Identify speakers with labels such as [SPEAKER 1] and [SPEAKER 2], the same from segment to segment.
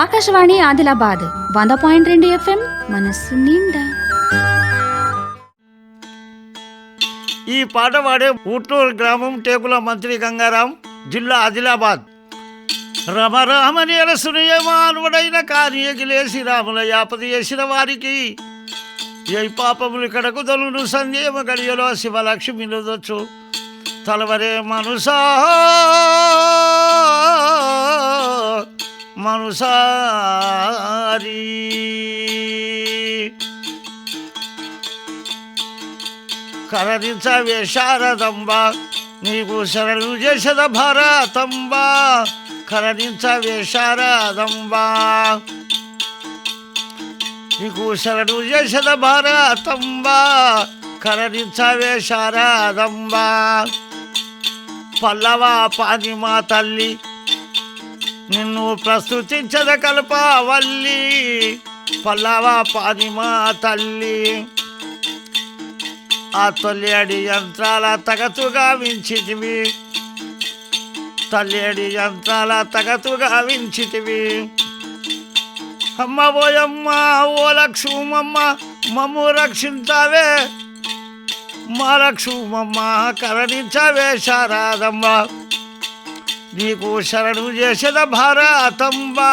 [SPEAKER 1] ఆకాశవాణి ఆదిలాబాద్ వంద పాయింట్ రెండు ఎఫ్ఎం మనస్సు నిండా.
[SPEAKER 2] ఈ పాట పాడే పుట్టూరు గ్రామం టేకుల మంత్రి గంగారాం జిల్లా ఆదిలాబాద్. రమ రామని అలసునియమానుడైన కాని ఎగిలేసి రాముల యాపది చేసిన వారికి ఏ పాపములు కడకు తలును సందేమ గడియలో శివలక్ష్మి నిలదొచ్చు తలవరే మనుసా మనుసారి. కరణించవే శారదంబ నీకు శరణు చేసద భారతంబ. కరణించవే శారదంబ నీకు శరణు చేసద భారతంబ. కరణించవే శారదంబ పల్లవ పాని మా తల్లి నిన్ను ప్రస్తుతించద కల్పావల్లి పల్లవ పాదిమా తల్లి. ఆ తొల్లేడి యంత్రాల తగతుగా వించితివి. తల్లేడి యంత్రాల తగతుగా వించితివి. అమ్మ ఓయమ్మ ఓ లక్ష్మమ్మ మమ్ము రక్షించావే. మా లక్ష్మమ్మ కరణించవే శారాదమ్మ నీకు శరణు చేసిన భారతంబా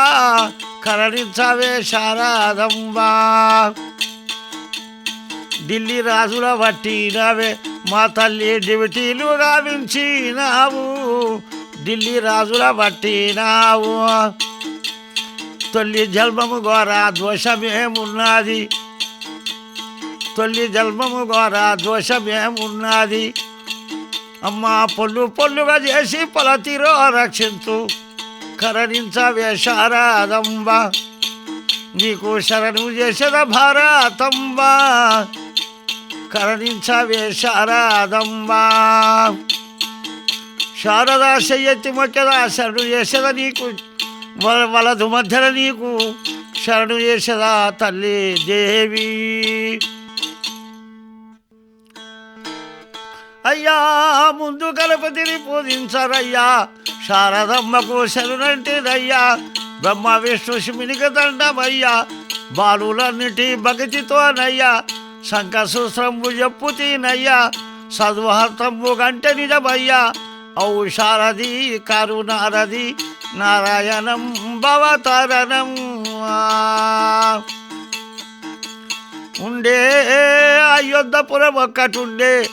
[SPEAKER 2] కరణించవే శారదంబా. ఢిల్లీ రాజుల పట్టినవే మా తల్లి డివిటీలు గావించినావు. ఢిల్లీ రాజుల పట్టినావు తొల్లి జన్మము గోర దోషమేమున్నది తొల్లి జన్మము గోర దోషమేమున్నది అమ్మా పొల్లు పొల్లుగా చేసి పొలతీరో రక్షించు. కరణించ వేషారాదంబ నీకు శరణు చేసిన భారతంబ. కరణించ వేషారాదంబ శారదా శయ్యతి మొక్కదా శరణు చేసేద నీకు. వల- వలదు మధ్యన నీకు. శరణు చేసేదా తల్లి దేవి. అయ్యా ముందు గణపతిని పూజించరయ్యా. శారదమ్మకు శరణంటిదయ్యా బ్రహ్మ విష్ణు శివునికి దండమయ్యా. బాలులన్నిటి భక్తితోనయ్యా. శంఖసూత్రంబు చెప్పు తీనయ్యా. సద్వహతంబు గంట నిజమయ్యా ఔ శారది కరుణారది నారాయణం భవతరణం. ఉండే అయోధ్యపురం ఒక్కటుండే.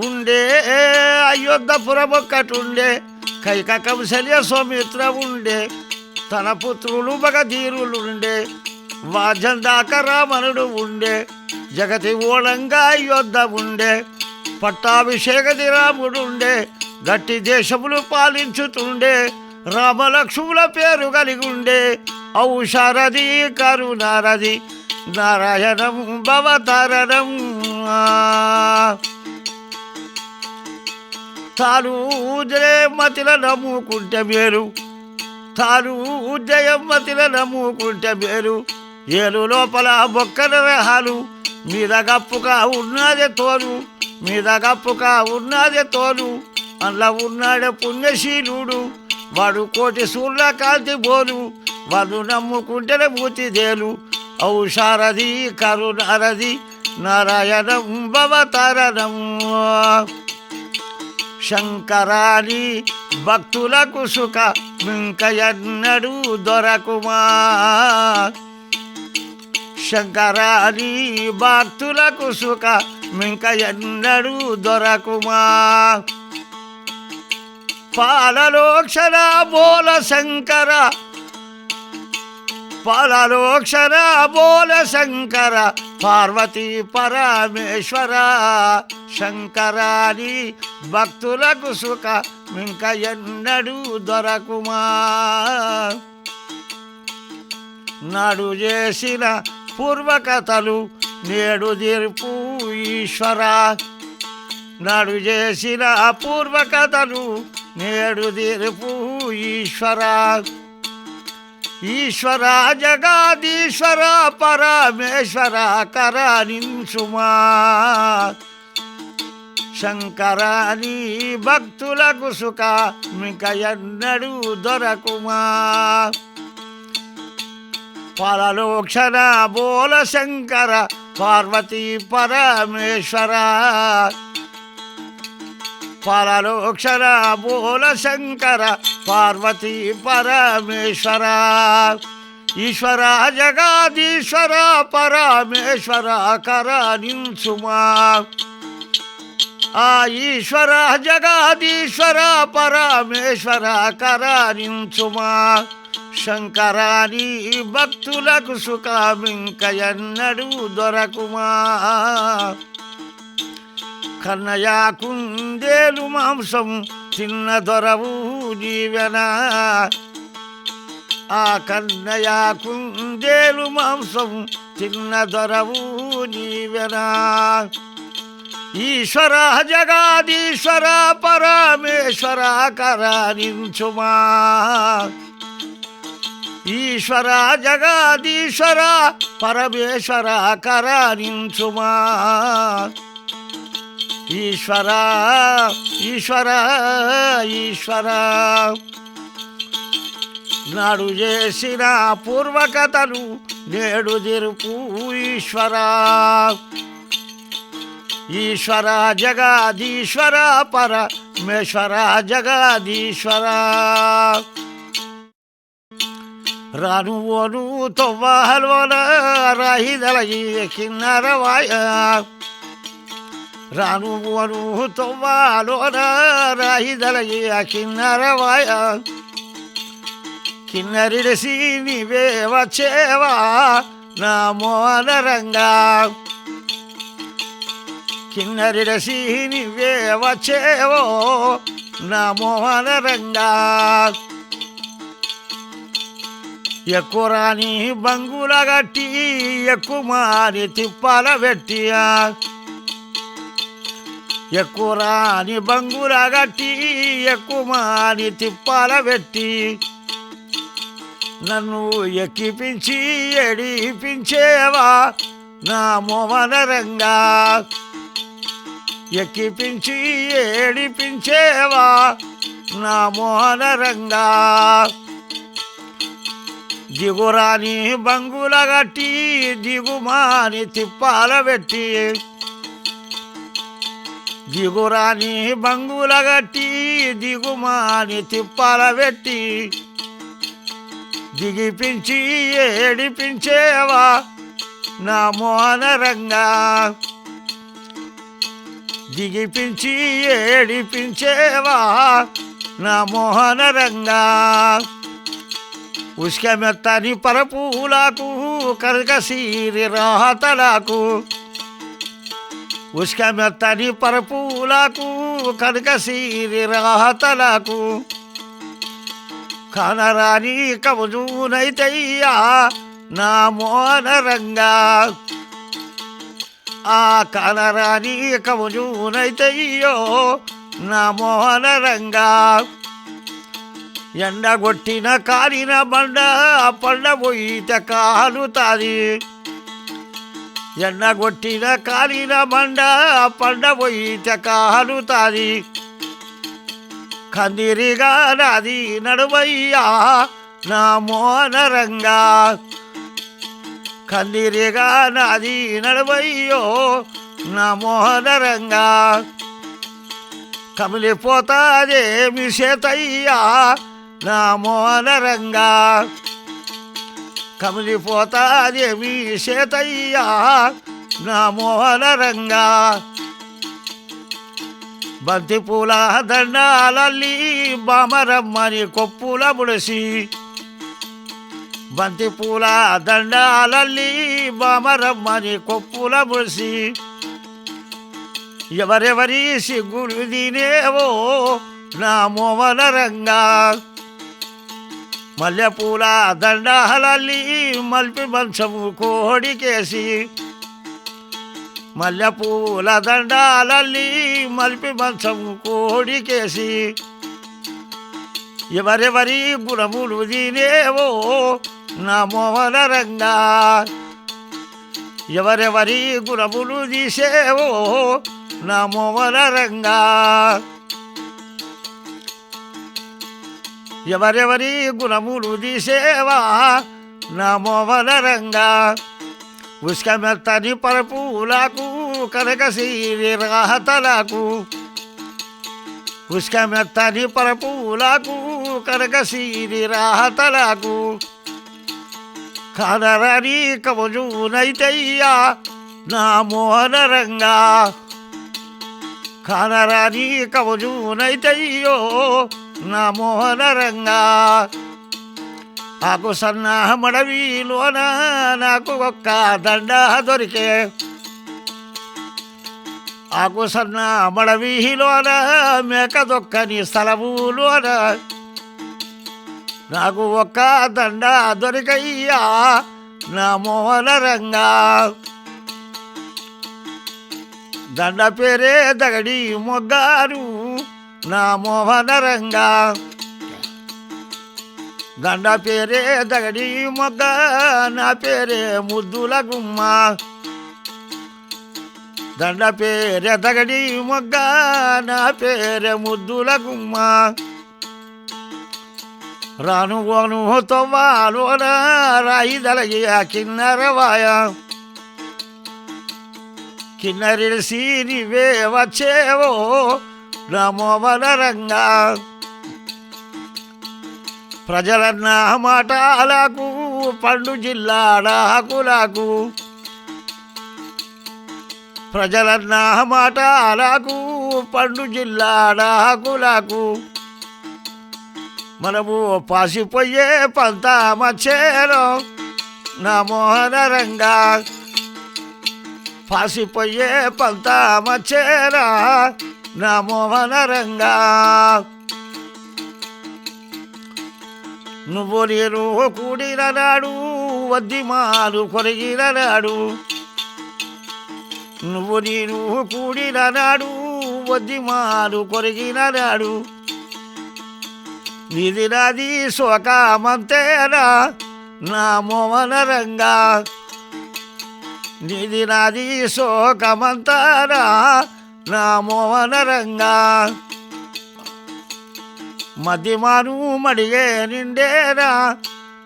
[SPEAKER 2] ఉండే అయోధ్యపురం ఒక్కటుండే కైక కంసల్య సౌమిత్ర ఉండే తన పుత్రులు మగధీరులుండే వాజందాక రామణుడు ఉండే జగతి ఓడంగా అయోధ్య ఉండే పట్టాభిషేకది రాముడుండే గట్టి దేశములు పాలించుతుండే రామలక్ష్ముల పేరు కలిగి ఉండే ఔషారది కరుణారది నారాయణం భవతారణం తాను జయమతిల నమ్ముకుంటే మేలు. తాను జయమతిల నమ్ముకుంటే మేలు. ఏలు లోపల బొక్కల రహాలు మీద గప్పుగా ఉన్నదే తోలు మీద గప్పుగా ఉన్నదే తోలు. అందులో ఉన్నాడే పుణ్యశీలుడు వాడు కోటి సూర్ల కాంతి బోలు వాడు నమ్ముకుంటేనే మూతిదేలు ఔషారది కరుణారది నారాయణం భవతారణం. శంకరాని భక్తులకు సుఖ వెంకయ్యన్నడు దొరకుమా శంకరాని భక్తులకు సుఖ వెంకయ్యన్నడు దొరకుమా పాలలోక్షణ బోల శంకర పరలోక్షర బోల శంకర పార్వతీ పరమేశ్వర. శంకరాని భక్తులకు సుఖ ఇంక ఎన్నడూ దొరకుమా? నాడు చేసిన పూర్వకథలు నేడు తీర్పు ఈశ్వర. నాడు చేసిన పూర్వకథలు నేడు తీర్పు ఈశ్వర. ఈశ్వర జగాదీశ్వర పరమేశ్వర కరణించుమా శంకరాని భక్తులకు సుఖ మిక ఎన్నడూ దొరకుమా. పరలోక్షణ బోల శంకర పార్వతీ పరమేశ్వర పరలోక్షర మూల శంకర పార్వతీ పరమేశ్వర. ఈశ్వర జగాదీశ్వర పరమేశ్వర కరణించుమా ఆ ఈశ్వర జగాదీశ్వర పరమేశ్వర కరణించుమా శంకరాని భక్తులకు సుఖమింకయన్నడు దొరకుమా. కన్నయ కుందేలు మాంసం చిన్న దొరవు జీవనా. ఆ కన్నయ్య కుందేలు మాంసం చిన్న దొరవు జీవనా. ఈశ్వర జగాదీశ్వర పరమేశ్వర కరణించుమా ఈశ్వర జగాదీశ్వర పరమేశ్వర కరారించుమా ఈశ్వర ఈశ్వర ఈశ్వర నాడు చేసిన పూర్వకథలు నేడు తెరుపు ఈశ్వర ఈశ్వర జగాదీశ్వర పరమేశ్వర జగాదీశ్వర రాను ఓను తొవ్వహల్వన రాహిదలగి కిన్నరవాయ రాను ఓను తొవ్వలోన రాహిదలగి కిన్నరవాయ కిన్నరిడసి నీవే వచ్చేవా నా మోనరంగా కిన్నరిడసి నీవే వచ్చేవో నా మోనరంగా ఎక్కురాని బంగుల గట్టి ఎక్కుమాని తిప్పాల పెట్టియా ఎక్కురాని బంగుల గట్టి ఎక్కుమాని తిప్పాల పెట్టి నన్ను ఎక్కిపించి ఎడిపించేవా నా మోమనరంగా ఎక్కిపించి ఏడిపించేవా నా మోహనరంగా దిగురాని బంగుల గట్టి దిగుమాని తిప్పాల పెట్టి దిగురాని బంగులగట్టి దిగుమాని తిప్పాల పెట్టి దిగిపించి ఏడిపించేవా నా మోనరంగా దిగిపించి ఏడిపించేవా నా మోహనరంగా ఉష్కమెత్తని పరపూలకు కరకసీరి రాహతలకు. ఉస్క మెత్తని పరపూలకు కనకసీరి రాతలకు. కనరాని కవజూనైతయ్యా నా మోహన రంగా. ఆ కనరాని కవజూనైతయ్యో నా మోనరంగా ఎండగొట్టిన కాలిన బండ పండ పోయితే కాలుతాది. ఎన్నగొట్టిన కాలిన బండ పండ పోయితే కాలుతాది కందిరిగా నాది నడువయ్యా నా మోనరంగా కందిరిగా నాది నడువయ్యో నా మోనరంగా కమిలిపోతాదే మిషేతయ్యా నా మోనరంగా రంగా మీ చేతయ్యా నా మోహన రంగా. బంతి పూల దండాలల్లి బామరమ్మని కొప్పుల ముడిసి. బంతి పూల దండాలల్లి బామరమ్మని కొప్పుల ముడిసి. ఎవరెవరి సిగ్గులు దీనేవో నా మోమన రంగా. మల్లెపూల దండాలల్లి మల్పి మంచము కోడికేసి మల్లెపూల దండాలల్లి మల్పి మంచము కోడికేసి ఎవరెవరి గుణములు దీనేవో నా మోహన రంగా. ఎవరెవరి గుణములు తీసేవో నా మోహన రంగా. ఎవరెవరి గుణములు తీసేవా? నమోవరంగా ఉష్కమెత్తని పరపూలకు ఉస్క ఉష్కమెత్తని పరపూలకు కనక సీరి కనరని కవజునైతయ్యా నా మోహన కనరని కవజునైతయ్యో నా మోహన రంగా. ఆకు సన్న నాకు ఒక్క దండ దొరికే. ఆకు సన్న మడవిలోన మేక దొక్కని స్థలములోన నాకు ఒక్క దండ దొరికయ్యా నా మోహన రంగా. దండ పేరే దగడి మొగ్గారు. నా మోహన దండ పేరే దగడి మొగ్గ నా పేరే ముద్దుల గుమ్మ. దండ పేరే దగడి మొగ్గ నా పేరే ముద్దుల గుమ్మ. రాను ఓను తొవ్వాలోన రాయి దలగి ఆ కిన్నరవాయ కిన్నరిసి నీవే వచ్చేవో నా మోహన ప్రజలన్న మాటలకు పండు జిల్లాడ హకులకు ప్రజలన్న మాటలకు పండు జిల్లాడాకులకు మనము పాసిపోయే పంత మచ్చేలో నా మోహన రంగా పాసిపోయే పంత నమో వనరంగా నువ్వు నేను కూడిన వద్ది మారు కొరిగిన నాడు. నువ్వు నేను కూడిన వద్ది మారు కొరిగిన నాడు. నీది నాది శోకమంతేనా నా మోహన రంగా రామోవనరంగా. నా మధ్యమాను మడిగే నిండేరా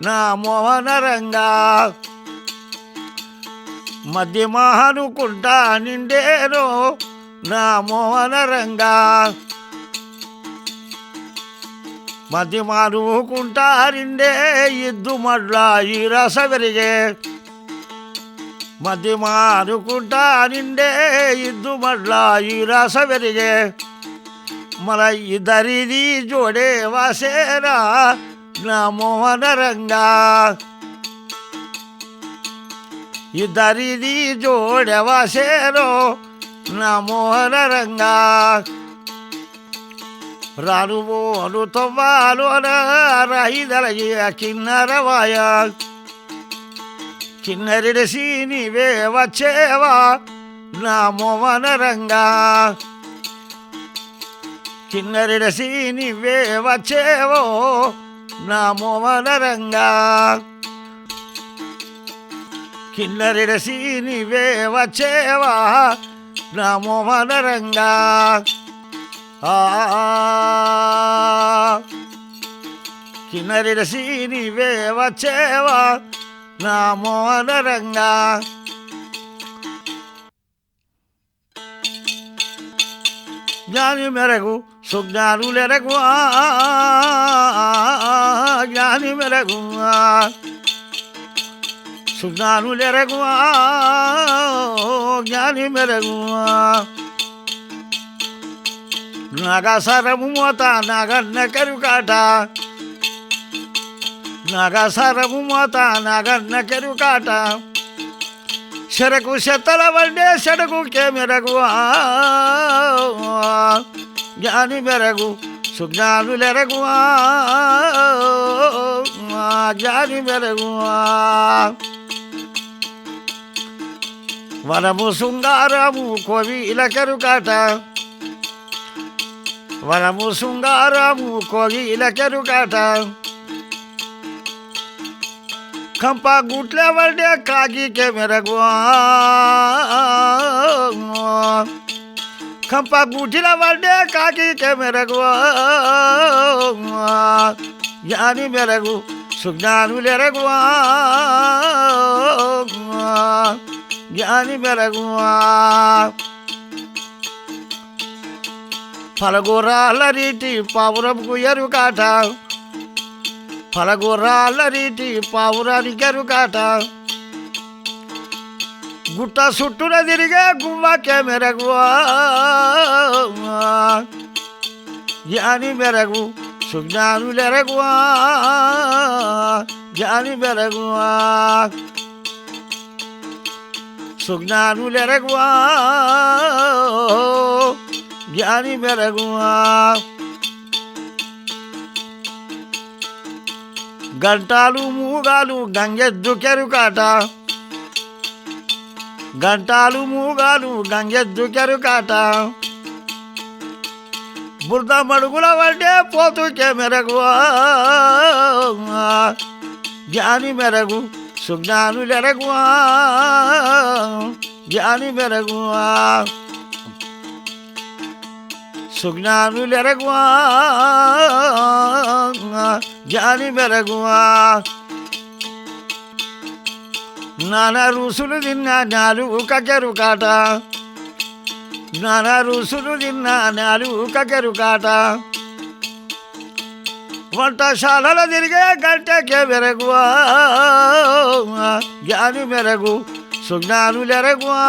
[SPEAKER 2] నా మోహన రంగా మధ్యమానుకుంటా నిండేరో నా మోహన రంగా మధ్యమానుకుంటా నిండే ఇద్దు మడ్ల ఈ రస మది మారుకుంటా నిండే ఇద్దు మడ్ల ఈ రస పెరిగే మన ఇద్దరిది జోడే వాసేరా నా మోహన రంగా. ఇద్దరిది జోడే వాసేరో నా మోహన రంగా. రాను రానువోను తొవ్వాలోన రాయిదలగి కిన్నరవాయ కిన్నరిడిసి నీవే వచ్చేవా? నా మోహన రంగా. కిన్నరిడసి నీవే వచ్చేవో? నా మోహన రంగా. కిన్నరిడసి నీవే వచ్చేవా? నా మోహన రంగా ఆ కిన్నరిడసి నీవే వచ్చేవా నా మోహన రంగా జ్ఞాని మెరగు సుజ్ఞానులెరగు ఆ, జ్ఞాని మెరగు ఆ. సుజ్ఞానులెరగు ఆ, జ్ఞాని మెరగు ఆ. నగసరము మోత నగన్న కరుకాట నగసరము మోత నగన్న కెరుకాట చెరకు చెత్తల వండే చెడుకు మెరగు ఆ, జ్ఞాని మెరగు సుజ్ఞానులెరగు జ్ఞాని మెరగు ఆ. వనము శృంగారము కోవిల కెరుకాట వనము శృంగారము కోవిల కెరుకాట కంప గుట్ల వండే కాగికే మెరగు కంప గుట్ల వండే కాగికే మెరగు జ్ఞాని మెరగు సుజ్ఞానులెరగువా జ్ఞాని మెరగువా పలగుర్రాల రీతి పావురంకు ఎరుకాట. పలగుర్రాల రీతి పావురానికి ఎరుకాట గుట్ట చుట్టూన తిరిగే గుమ్మకే మెరగువా జ్ఞాని మెరగు సుజ్ఞానులెరగువా జ్ఞాని మెరగువా సుజ్ఞానులెరగువా జ్ఞాని మెరగువా గంటాలు మూగాలు గంగెద్దు కెరుకాట. గంటాలు మూగాలు గంగెద్దు కెరుకాట. బురద మడుగుల వంటే పోతుకే మెరగు. జ్ఞాని మెరగు సుజ్ఞానులెరగు. జ్ఞాని మెరగు. సుజ్ఞానులెరగువా జ్ఞాని మెరగువా. నానా రుసులు తిన్నా నాలుగు కకెరు కాట. నానా రుసులు తిన్నా నాలుగు కకెరు కాట. వంటశాలలో తిరిగే గంటకే మెరగువా జ్ఞాని మెరగు సుజ్ఞానులెరగువా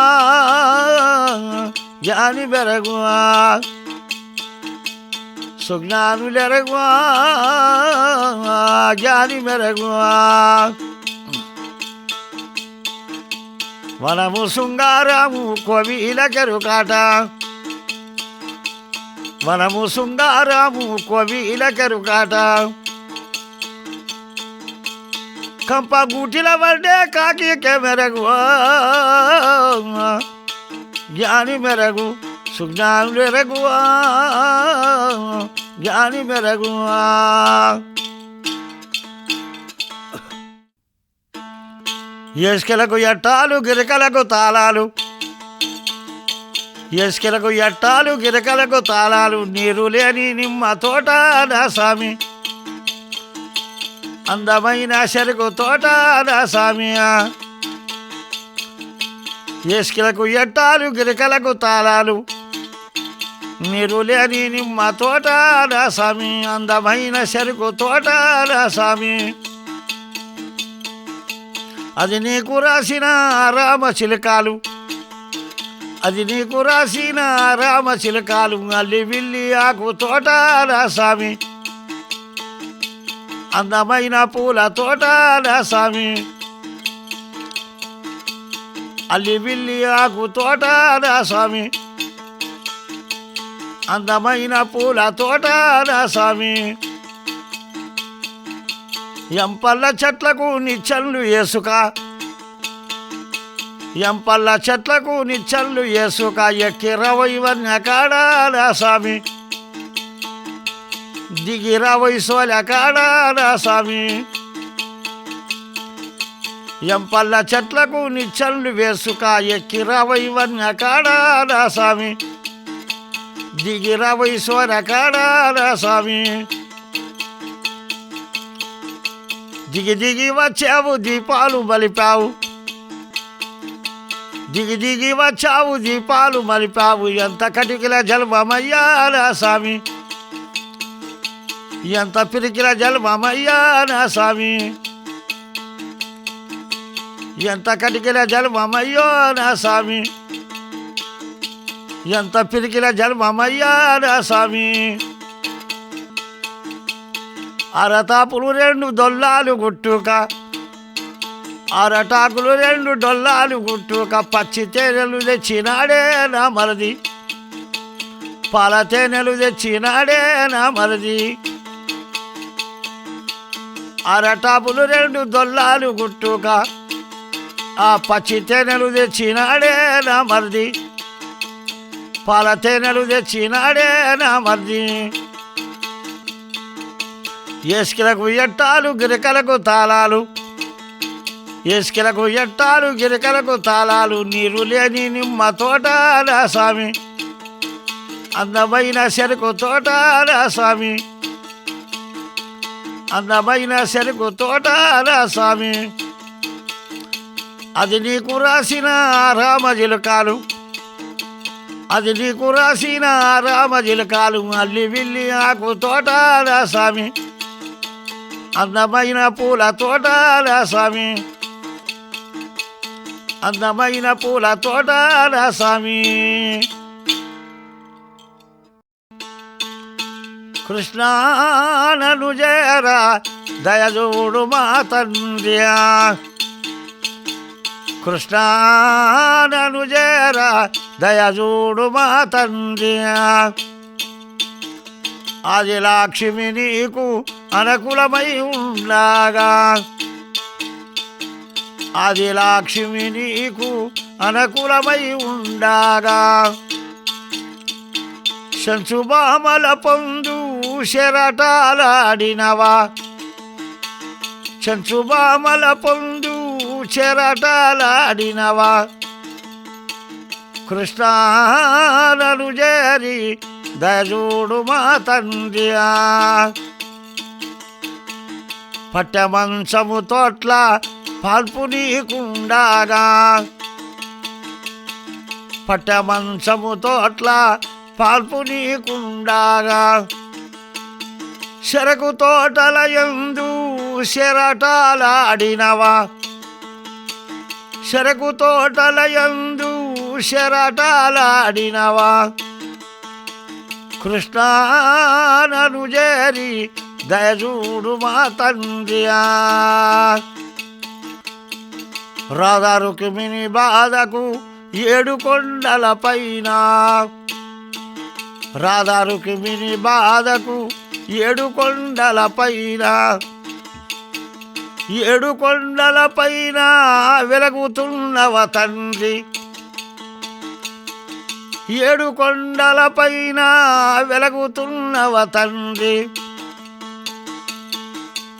[SPEAKER 2] జ్ఞాని మెరగువా. సుజ్ఞానులెరగువా జ్ఞాని మెరగువా. వనము శృంగారము కోవిల కెరుకాట వనము శృంగారము కోవిల కెరుకాట కంప గూటిల పడ్డే కాకి మెరగు జ్ఞాని మెరగు. సుజ్ఞానులు ఎరగువా జ్ఞాని మెరగువా ఎస్కెలకు ఎట్టాలు గిరకలకు తాళాలు. ఎస్కెలకు ఎట్టాలు గిరకలకు తాళాలు నీరు లేని నిమ్మ తోట నా స్వామి. అందమైన చెరుకు తోట నా స్వామి. ఎస్కెలకు ఎట్టాలు గిరకలకు తాళాలు. మీరు లేని నిమ్మ తోట రాసామి స్వామి అందమైన చెరుకు తోట రాసామి స్వామి. అది నీకు రాసిన రామ చిలకాలు అది నీకు రాసిన రామ చిలకాలు అల్లి విల్లి ఆకు తోట రాసామి అందమైన పూల తోట రాసామి అల్లి విల్లి ఆకు తోట రాసామి అందమైన పూల తోట రాసామి ఎంపల్ల చెట్లకు నిచ్చళ్ళు ఏసుక. ఎంపల్ల చెట్లకు నిచ్చళ్ళు ఏసుక ఎక్కిరవై కాడ కాడా స్వామి. దిగిరవై సోల కాడా స్వామి. ఎంపల్ల చెట్లకు నిచ్చళ్ళు వేసుక ఎక్కిరవై వన్య కాడా స్వామి. దిగిరవై సోల కాడా స్వామి? దిగి దిగి వచ్చావు దీపాలు మలిపావు. దిగి దిగి వచ్చావు దీపాలు మలిపావు. ఎంత కటికిల జల్మమయ్యారా స్వామి? ఎంత పిరికిల జల్మమయ్యారా స్వామి? ఎంత కటికిల జల్మమయ్యో నా స్వామి? ఎంత పిరికిల జన్మమయ్యారా స్వామి. అరతాపులు రెండు దొల్లాలు గుట్టుక. అరటాకులు రెండు డొల్లాలు గుట్టుక. పచ్చి తేనెలు తెచ్చినాడే నా మరది. పాల తేనెలు తెచ్చినాడే నా మరది. అరటాపులు రెండు దొల్లాలు గుట్టుక. ఆ పచ్చి తేనెలు తెచ్చినాడే నా మరది. పాల తేనెలు తెచ్చినాడే నా మరది. ఎస్కిలకు ఎట్టాలు గిరికలకు తాళాలు. ఎస్కిలకు ఎట్టాలు గిరికలకు తాళాలు నీరు లేని నిమ్మ తోట నా స్వామి. అందమైన చెరుకు తోట నా స్వామి. అందమైన చెరుకు తోటరా స్వామి. అది నీకు రాసిన రామజిలకాలు. అది నీకు రాసిన రామజిలకాలు అల్లి విల్లి ఆకు తోటరా స్వామి? అందమైన పూల తోటరా స్వామి? అందమైన పూల తోటరా స్వామి? కృష్ణానను జయరా దయజోడు మా తండ్రియా. కృష్ణానను చేరా దయజూడు మా తండ్రియా అది లక్ష్మి నీకు అనుకూలమై ఉండగా. అది లక్ష్మి నీకు అనుకూలమై ఉండగా. శంశుభామల పొందు శరటాలాడినవా. శంశుబామల పొందు చెరటాలాడినవా? కృష్ణానను చేరి దజూడు మా తండ్రియా పట్టమంచము తోట్ల పాల్పు నీకుండాగా. పట్టమంచము తోట్ల పాల్పు నీకుండాగా. చెరకు తోటల ఎందు శరటాలాడినవా చెరకు తోటల ఎందు శరటాలాడినవా? కృష్ణానను చేరి దయచూడు మా తండ్రియా రాధా రుక్మిణి బాధకు ఏడు కొండల పైన. రాధా రుక్మిణి బాధకు ఏడు కొండల పైన. ఏడు కొండల పైన వెలుగుతున్నవ తండ్రి. ఏడు కొండల పైన వెలుగుతున్నవ తండ్రి.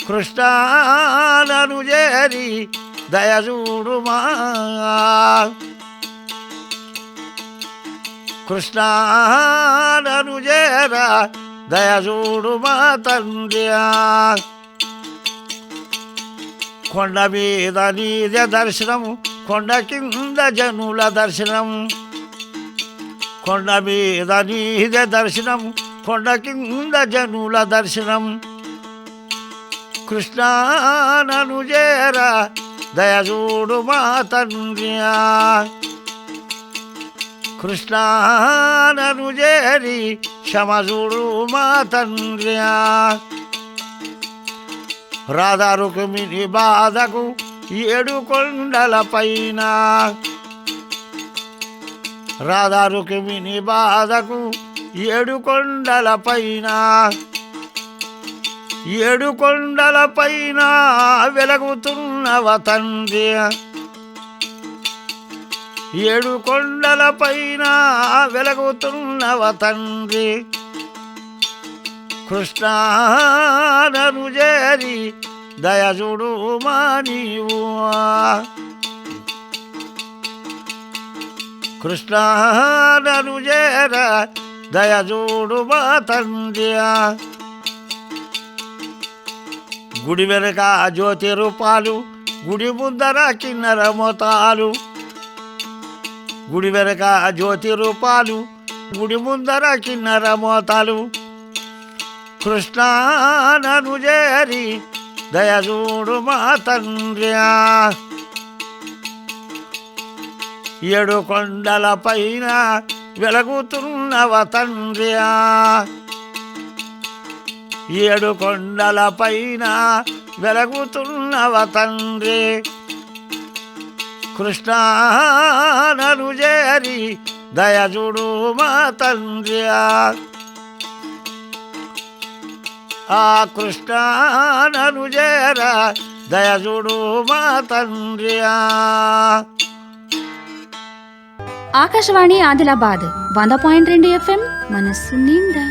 [SPEAKER 2] కృష్ణానను చేరి దయచూడుమా. కృష్ణానను చేర దయచూడుమా తండ్రియా. కొండ మీద నీద దర్శనము కొండ కింద జనుల దర్శనము కొండ మీద నీద దర్శనము కొండ కింద జనుల దర్శనం. కృష్ణానను చేర దయచూడు మా తండ్రియా కృష్ణానను చేరి క్షమజూడు మా తండ్రియా రాధా రుక్మిణి బాధకు ఏడు కొండల పైన. రాధా రుక్మిణి బాధకు ఏడు కొండల పైన. ఏడు కొండల పైన వెలుగుతున్నవ తండ్రి ఏడు కొండల పైన వెలుగుతున్నవ తండ్రి కృష్ణానను చేరి దయజుడు మా కృష్ణానను చేర దయజూడు మా తండ్రియా గుడి వెనక జ్యోతి రూపాలు గుడి ముందర కిన్నర మోతాలు. గుడి వెనక జ్యోతి రూపాలు గుడి ముందర కిన్నర మోతాలు. కృష్ణానను చేరి దయచూడు మా తండ్రియా ఏడు కొండల పైన వెలుగుతున్నవ తండ్రియా ఏడు కొండల పైన వెలుగుతున్నవ తండ్రి. కృష్ణానను చేరి దయచుడు మా తండ్రియా ఆ కృష్ణానను చేర దయజుడు మా తండ్రియా
[SPEAKER 1] ఆకాశవాణి ఆదిలాబాద్ వంద పాయింట్ రెండు ఎఫ్ఎం మనస్సు నిండా.